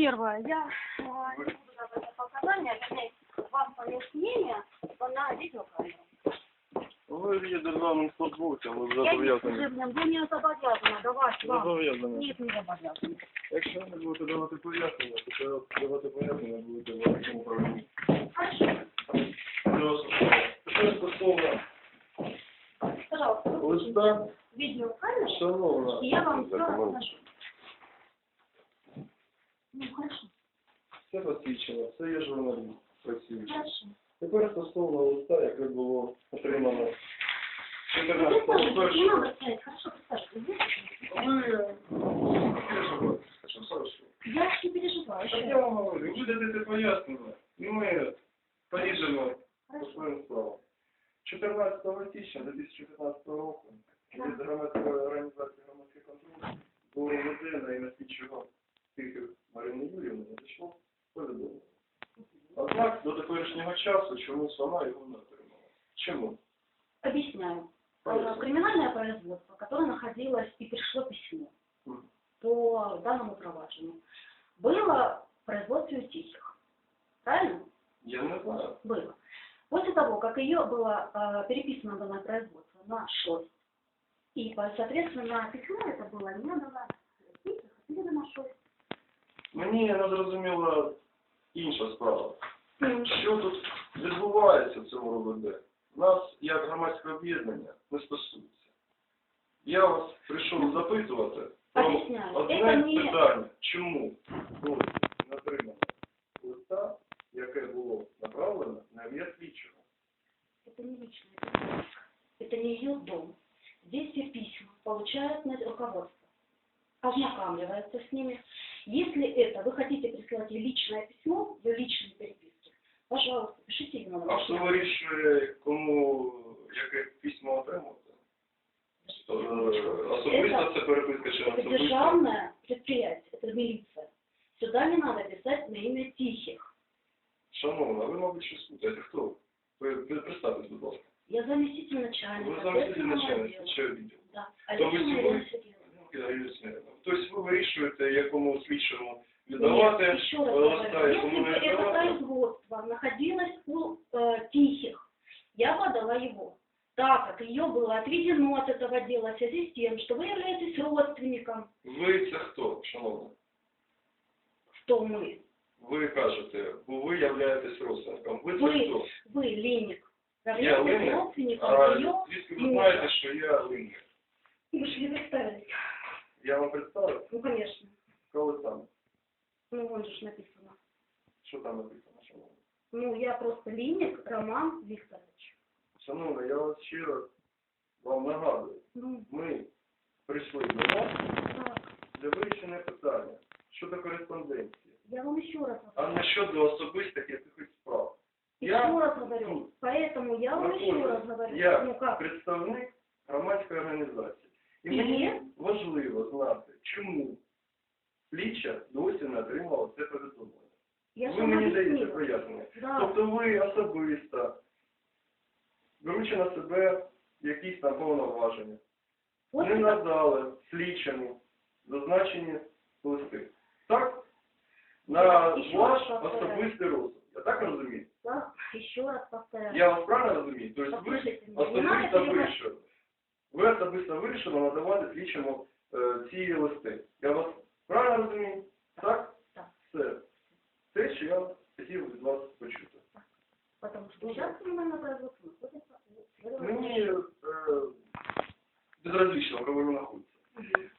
Первое, я э, не буду давать показания, вернее, вам пояснение на видеокамеру. Ви є державним службовцем, ви Я не зобов'язані. служебным, вы не обязаны давать вам. Зобов'язані. Нет, не обязаны. Якщо не будете давати пояснення, то треба давати пояснення будете в вашому управлінні. Хорошо. Тепер стосовно Пожалуйста, выключите листа, видеокамеру, шановна, и я вам все расскажу. Ну, хорошо, все посвідчено, все є журналіст, працюючий. хорошо. Тепер стосовно листа, яке було отримано Вы 14 не першого. надо стоять, хорошо, представьте. Ви переживаєте, що хорошо. Я не переживаю. Так я вам говорю, ви дадете пояснення, і ми поїдемо по Хорошо. своїм справам. 14 січня 2015 року від громадської організації громадських контроль було введено і на теперішнього часу чомусь вона його не отримала. Чому? Объясняю. Поясню. Э, Криминальное производство, которое находилось и пришло письмо Мгм. по данному проваджению, было в производстве тихих. Правильно? Я не знаю. Было. После того, как ее было э, переписано данное производство на ШОС, и, по- соответственно, письмо это было не на тихих, а именно на ШОС. Мені не зрозуміла інша справа. М. Що тут відбувається в цьому РОВД? Нас, як громадське об'єднання, не стосується. Я вас прийшов запитувати про Об'ясняю. одне Це не- питання. Чому було не отримано листа, яке було направлено на ім'я слідчого? Это не личное дело. Это не ее дом. Здесь все письма получают на руководство, ознакомливается с ними. Если это вы хотите прислать ей личное письмо, ее личные переписки, пожалуйста, пишите ее на А хто вирішує, кому яке письмо отримати? Е, Особисто це переписка чи не Это особисто? державное предприятие, это милиция. Сюда не надо писать на имя тихих. Шановна, ви, мабуть, щось путаєте. Хто? ви? Ви представтесь, будь ласка. Я заместитель начальника. Ви заміститель следственного начальника отдела. чи відділ? Да. То ви Александра сьогодні- Ирина Юлія Юріївна, Тобто ви вирішуєте, якому слідчому віддавати Нет, еще раз е, говорю, листа, если якому бы не это віддавати. производство находилось у э, Тихих, я подала его, так как ее было отведено от этого дела в связи с тем, что вы являетесь родственником, Ви це хто, шановна? что мы, Ви кажете, бо ви являєтесь родственником. Ви це Ви. хто? вы, Леник, Я являетесь Леник? родственником А ее звідки ви мужа. знаєте, що я линник? Вы же не представились. Я вам представив, Ну, конечно. коли там? Ну, вон же ж написано. Що там написано, шановна? Ну, я просто Леник Роман Викторович. Шановна, я вас раз вам нагадую. Ну, Ми прийшли до вас так. для вирішення питання щодо кореспонденції, Я вам еще раз а говорю. не щодо особистих якихось справ. Еще раз говорю. Поэтому я вам еще раз говорю. Я Ну как? представник громадської організації. І І? мені важливо знати, чому слідча досі не отримала це повідомлення. Ви мені даєте пояснення. Да. Тобто ви особисто беручи на себе якісь там повноваження, Вот не надали слідчому зазначені листи. Так? На Ще ваш раз особистий розсуд. Я так розумію? Да, еще раз повторяю. Я вас правильно розумію? Тобто ви Послушайте меня, не надо особисто переводить. вирішили. Ви особисто вирішили надавати слідчому е, ці листи. Я вас правильно розумію? Так? Так. Все. Те, що я хотів від вас почути. Потому что сейчас криминальное производство находится у следователя. Мені е, безразлично, коли ви знаходитеся.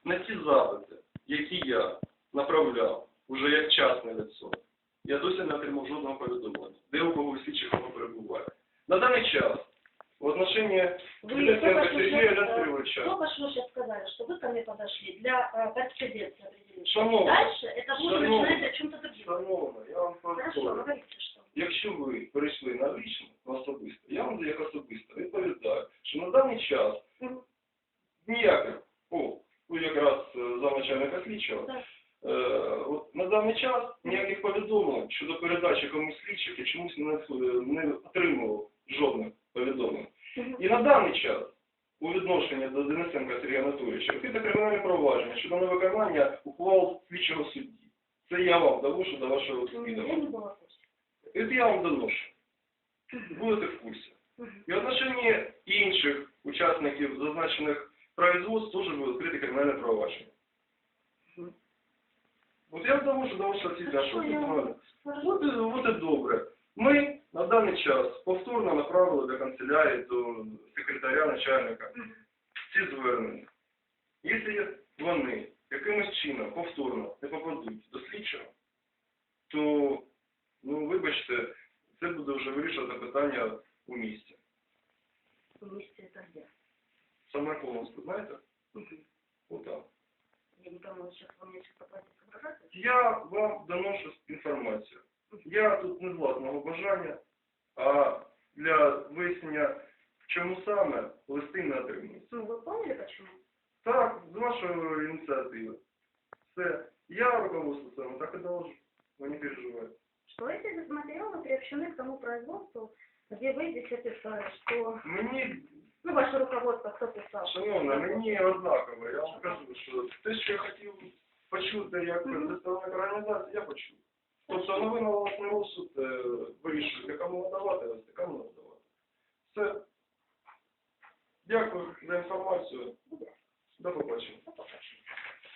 На ті запити, які я направляв уже як частне лицо, я досі не отримав жодного повідомлення, де у кого слідчих воно перебуває. На даний час в отношении Вы Дмитрия только что Сергея сейчас, э, Алексеевича, только что сейчас сказали, что вы ко мне подошли для э, корреспонденции определения. Шановна, Дальше это будет шановна, начинать о чем-то другом. шановна, я что. якщо ви перейшли на лічно, на особисто, я вам як особисто відповідаю, що на даний час ніяких, о, ви якраз е, замначальника слідчого, Е, от на даний час ніяких повідомлень щодо передачі комусь слідчих я чомусь не, не отримував жодних повідомлень. І на даний час у відношенні до Денисенка Сергія Анатолійовича відкрите кримінальне провадження щодо невиконання ухвал слідчого судді. Це я вам довожу до вашого відома. курсе. Це я вам доношу. Будете в курсі. І в отношенні інших учасників зазначених производств теж буде відкрите кримінальне провадження. От я довожу до вашого тут я- От, і- от і добре. Ми на даний час повторно направили до канцелярії, до секретаря начальника ці звернення. Якщо вони якимось чином повторно не попадуть до слідчого, то, ну, вибачте, це буде вже вирішувати питання у місті. Вместе это где? Саме Коломську, знаєте? Мгм. Отак. Я не пойму, сейчас вы мне что-то платите соображаете? Я вам доношу інформацію. Я тут не з власного бажання, а для вияснення, в чому саме листи не отримують. Ну, вы поняли, почему? Так, з вашої ініціативи. Все. Я руководство своему так и должен. Вы не переживайте. Что эти материалы приобщены к тому производству, где вы здесь описали, что... Мені, Ну, ваше руководство кто писал? шановна, мені однаково. Я вам кажу, що те, що я хотів почути як Мгм. представник організації, я почув. Тобто новий на власний розсуд е, вирішуєте, кому надавати, а кому не надавати. Все. Дякую за інформацію. до побачення.